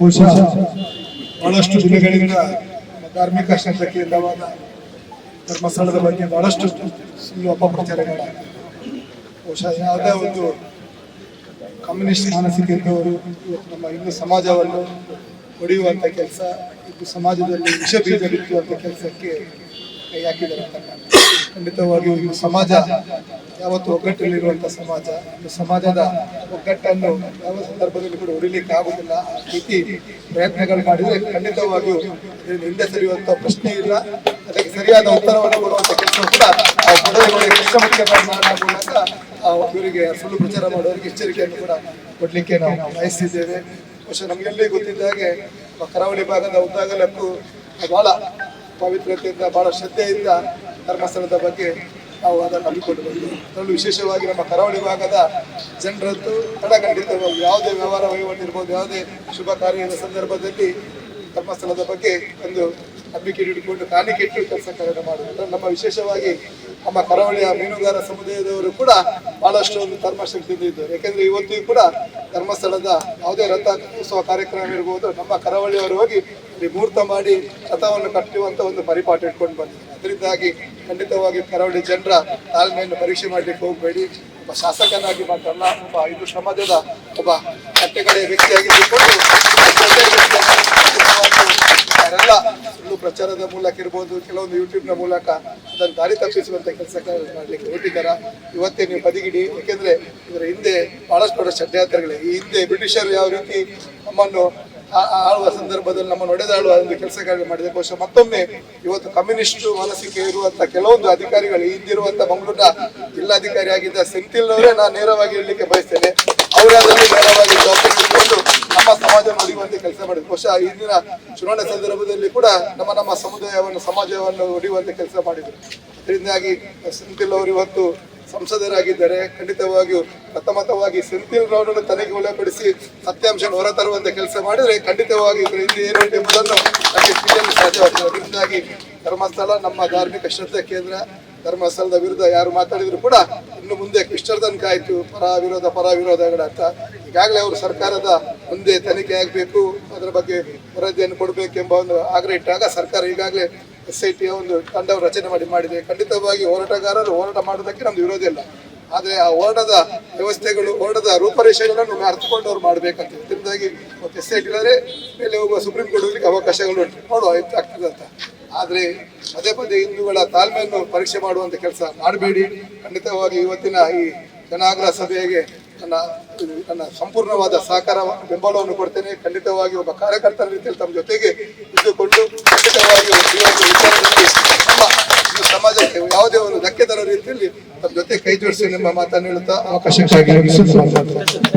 ಬಹಳಷ್ಟು ಜಿಲ್ಲೆಗಳಿಂದ ಧಾರ್ಮಿಕ ಧಾರ್ಮಿಕ ಇಲ್ಲವಾದ ಧರ್ಮಸ್ಥಳದ ಬಗ್ಗೆ ಬಹಳಷ್ಟು ಅಪಪ್ರಚಾರಗಳ ಬಹುಶಃ ಯಾವುದೇ ಒಂದು ಕಮ್ಯುನಿಸ್ಟ್ ಮಾನಸಿಕ ಇದ್ದವರು, ನಮ್ಮ ಹಿಂದೂ ಸಮಾಜವನ್ನು ಹೊಡೆಯುವಂಥ ಕೆಲಸ, ಹಿಂದೂ ಸಮಾಜದಲ್ಲಿ ವಿಷ ಬೀಜ ಬಿತ್ತುವಂಥ ಕೆಲಸಕ್ಕೆ ಕೈ ಹಾಕಿದ್ದಾರೆ ಅಂತ ಖಂಡಿತವಾಗಿಯೂ ಈ ಸಮಾಜ, ಯಾವತ್ತು ಒಗ್ಗಟ್ಟಲ್ಲಿರುವಂಥ ಸಮಾಜ, ಒಂದು ಸಮಾಜದ ಒಗ್ಗಟ್ಟನ್ನು ಯಾವ ಸಂದರ್ಭದಲ್ಲಿ ಕೂಡ ಉರಿಲಿಕ್ಕೆ ಆಗುದಿಲ್ಲ ಆ ರೀತಿ ಪ್ರಯತ್ನಗಳು ಮಾಡಿದ್ರೆ ಖಂಡಿತವಾಗಿಯೂ ಹಿಂದೆ ಸರಿಯುವಂತ ಪ್ರಶ್ನೆ ಇಲ್ಲ. ಅದಕ್ಕೆ ಸರಿಯಾದ ಉತ್ತರವನ್ನು ಕೊಡುವಂತ ಕೆಲಸ ಕೂಡ ಇವರಿಗೆ ಸುಳ್ಳು ಪ್ರಚಾರ ಮಾಡುವವರಿಗೆ ಎಚ್ಚರಿಕೆಯನ್ನು ಕೂಡ ಕೊಡ್ಲಿಕ್ಕೆ ನಾವು ಬಯಸಿದ್ದೇವೆ. ಬಹುಶಃ ನಮಗೆಲ್ಲರಿಗೂ ಗೊತ್ತಿದ್ದ ಹಾಗೆ ಕರಾವಳಿ ಭಾಗದ ಉದ್ದಾಗಲಕ್ಕೂ ಬಹಳ ಪವಿತ್ರತೆಯಿಂದ, ಬಹಳ ಶ್ರದ್ಧೆಯಿಂದ ಧರ್ಮಸ್ಥಳದ ಬಗ್ಗೆ ನಾವು ಅದನ್ನು ನಂಬಿಕೊಂಡು ಬಂದಿದ್ದೀವಿ ಅದರಲ್ಲೂ ವಿಶೇಷವಾಗಿ ನಮ್ಮ ಕರಾವಳಿ ಭಾಗದ ಜನರದ್ದು ತಡಖಂಡಿತವಾಗಿ ಯಾವುದೇ ವ್ಯವಹಾರ ವಹಿವಾಟು ಇರ್ಬೋದು ಯಾವುದೇ ಶುಭ ಕಾರ್ಯದ ಸಂದರ್ಭದಲ್ಲಿ ಧರ್ಮಸ್ಥಳದ ಬಗ್ಗೆ ಒಂದು ನಂಬಿಕೆ ಇಟ್ಟುಕೊಂಡು ಕಾಣಿಕೆ ಇಟ್ಟು ಕೆಲಸ ಕಾರ್ಯ ಮಾಡುವುದು. ನಮ್ಮ ವಿಶೇಷವಾಗಿ ನಮ್ಮ ಕರಾವಳಿಯ ಮೀನುಗಾರ ಸಮುದಾಯದವರು ಕೂಡ ಬಹಳಷ್ಟು ಒಂದು ಧರ್ಮಶಕ್ತಿಯಿಂದ ಇದ್ದಾರೆ. ಯಾಕೆಂದ್ರೆ ಇವತ್ತಿಗೂ ಕೂಡ ಧರ್ಮಸ್ಥಳದ ಯಾವುದೇ ರಥ ಉತ್ಸವ ಕಾರ್ಯಕ್ರಮ ಇರ್ಬೋದು, ನಮ್ಮ ಕರಾವಳಿಯವರು ಹೋಗಿ ಮುಹೂರ್ತ ಮಾಡಿ ರಥವನ್ನು ಕಟ್ಟುವಂತ ಒಂದು ಪರಿಪಾಠ ಇಟ್ಕೊಂಡು ಬಂದಿದೆ ಅದರಿಂದಾಗಿ ಖಂಡಿತವಾಗಿ ಕರಾವಳಿ ಜನರ ತಾಳ್ಮೆಯನ್ನು ಪರೀಕ್ಷೆ ಮಾಡ್ಲಿಕ್ಕೆ ಹೋಗಬೇಡಿ. ಒಬ್ಬ ಶಾಸಕನಾಗಿ ಮಾತ್ರಲ್ಲ, ಒಬ್ಬ ಇದು ಸಮಾಜದ ಒಬ್ಬ ಕಟ್ಟೆಕಡೆಯ ವ್ಯಕ್ತಿಯಾಗಿ ಅವರೆಲ್ಲ ಸುಳ್ಳು ಪ್ರಚಾರದ ಮೂಲಕ ಇರ್ಬೋದು, ಕೆಲವೊಂದು ಯೂಟ್ಯೂಬ್ನ ಮೂಲಕ ಅದನ್ನು ದಾರಿ ತಪ್ಪಿಸುವಂಥ ಕೆಲಸ ಮಾಡ್ಲಿಕ್ಕೆ ಹೊರಟಿದ್ದಾರ? ಇವತ್ತೇ ನೀವು ಬದಿಗಿಡಿ. ಯಾಕೆಂದ್ರೆ ಇದರ ಹಿಂದೆ ಭಾಳಷ್ಟು ದೊಡ್ಡ ಷಡ್ಯಂತ್ರಗಳಿವೆ ಈ ಹಿಂದೆ ಬ್ರಿಟಿಷರು ಯಾವ ರೀತಿ ನಮ್ಮನ್ನು ಆಳುವ ಸಂದರ್ಭದಲ್ಲಿ ನಮ್ಮನ್ನು ಒಡೆದಾಳುವ ಒಂದು ಕೆಲಸ ಕಾರ್ಯ ಮಾಡಿದೆ. ಬಹುಶಃ ಮತ್ತೊಮ್ಮೆ ಇವತ್ತು ಕಮ್ಯುನಿಸ್ಟ್ ವಲಸಿಕೆ ಇರುವಂತಹ ಕೆಲವೊಂದು ಅಧಿಕಾರಿಗಳು ಇದ್ದಿರುವಂತಹ ಮಂಗಳೂರಿನ ಜಿಲ್ಲಾಧಿಕಾರಿ ಆಗಿದ್ದ ಸೆಂಥಿಲ್ ಅವರೇ ನಾನು ನೇರವಾಗಿ ಹೇಳಲಿಕ್ಕೆ ಬಯಸ್ತೇನೆ. ಅವರಾದಲ್ಲಿ ನೇರವಾಗಿ ನಮ್ಮ ಸಮಾಜ ಒಡೆಯುವಂತೆ ಕೆಲಸ ಮಾಡಿದ್ರು. ಬಹುಶಃ ಇಂದಿನ ಚುನಾವಣೆ ಸಂದರ್ಭದಲ್ಲಿ ಕೂಡ ನಮ್ಮ ನಮ್ಮ ಸಮುದಾಯವನ್ನು, ಸಮಾಜವನ್ನು ಹೊಡೆಯುವಂತೆ ಕೆಲಸ ಮಾಡಿದ್ರು. ಅದರಿಂದಾಗಿ ಸೆಂಥಿಲ್ ಅವರು ಇವತ್ತು ಸಂಸದರಾಗಿದ್ದಾರೆ ಖಂಡಿತವಾಗಿಯೂ ಪ್ರಥಮತವಾಗಿ ಸೆಂಥಿಲ್ ಅನ್ನು ತನಿಖೆ ಒಳಪಡಿಸಿ ಸತ್ಯಾಂಶ ಹೊರತರುವಂತೆ ಕೆಲಸ ಮಾಡಿದ್ರೆ ಖಂಡಿತವಾಗಿ ಹಿಂದೆ ಏನು ಇದೆ ಎಂಬುದನ್ನು ನಮಗೆ ಅದರಿಂದಾಗಿ ಧರ್ಮಸ್ಥಳ, ನಮ್ಮ ಧಾರ್ಮಿಕ ಶ್ರದ್ಧೆ ಕೇಂದ್ರ, ಧರ್ಮಸ್ಥಳದ ವಿರುದ್ಧ ಯಾರು ಮಾತಾಡಿದ್ರು ಕೂಡ ಇನ್ನು ಮುಂದೆ ಕೃಷ್ಣರ್ಧನ್ ಕಾಯ್ತು, ಪರ ವಿರೋಧ, ಪರ ವಿರೋಧಗಳ ಅಂತ ಈಗಾಗಲೇ ಅವರು ಸರ್ಕಾರದ ಮುಂದೆ ತನಿಖೆ ಆಗಬೇಕು, ಅದರ ಬಗ್ಗೆ ವರದಿಯನ್ನು ಕೊಡಬೇಕೆಂಬ ಒಂದು ಆಗ್ರಹ ಇಟ್ಟಾಗ ಸರ್ಕಾರ ಈಗಾಗಲೇ ಎಸ್ ಐ ಟಿಯ ಒಂದು ತಂಡವು ರಚನೆ ಮಾಡಿ ಮಾಡಿದೆ. ಖಂಡಿತವಾಗಿ ಹೋರಾಟಗಾರರು ಹೋರಾಟ ಮಾಡೋದಕ್ಕೆ ನಮ್ದು ವಿರೋಧ ಇಲ್ಲ. ಆದರೆ ಆ ಹೋರಾಟದ ವ್ಯವಸ್ಥೆಗಳು, ಹೋರಾಟದ ರೂಪರೇಷೆಗಳನ್ನು ಅರ್ಥಕೊಂಡು ಅವ್ರು ಮಾಡಬೇಕಂತ. ಇದರಿಂದಾಗಿ ಎಸ್ ಐ ಟಿ ಆದರೆ ಮೇಲೆ ಹೋಗುವ ಸುಪ್ರೀಂ ಕೋರ್ಟ್ ಹೋಗ್ಲಿಕ್ಕೆ ಅವಕಾಶಗಳು ಉಂಟು. ನೋಡುವ ಆಗ್ತದೆ ಅಂತ. ಆದರೆ ಪದೇ ಪದೇ ಹಿಂದೂಗಳ ತಾಳ್ಮೆಯನ್ನು ಪರೀಕ್ಷೆ ಮಾಡುವಂತ ಕೆಲಸ ಮಾಡಬೇಡಿ. ಖಂಡಿತವಾಗಿ ಇವತ್ತಿನ ಈ ಜನಾಗ್ರಹ ಸಭೆಗೆ ನನ್ನ ನನ್ನ ಸಂಪೂರ್ಣವಾದ ಸಹಕಾರ, ಬೆಂಬಲವನ್ನು ಕೊಡ್ತೇನೆ. ಖಂಡಿತವಾಗಿ ಒಬ್ಬ ಕಾರ್ಯಕರ್ತರ ರೀತಿಯಲ್ಲಿ ತಮ್ಮ ಜೊತೆಗೆ ಇದ್ದುಕೊಂಡು ಖಂಡಿತವಾಗಿ ಈ ಒಂದು ವಿಚಾರದಲ್ಲಿ ನಮ್ಮ ಈ ಸಮಾಜಕ್ಕೆ ಯಾವುದೇ ಒಂದು ಧಕ್ಕೆ ತರೋ ರೀತಿಯಲ್ಲಿ ತಮ್ಮ ಜೊತೆ ಕೈ ಜೋಡಿಸಿ ನಿಮ್ಮ ಮಾತನ್ನು ಹೇಳುತ್ತಾ ಅವಕಾಶಕ್ಕಾಗಿ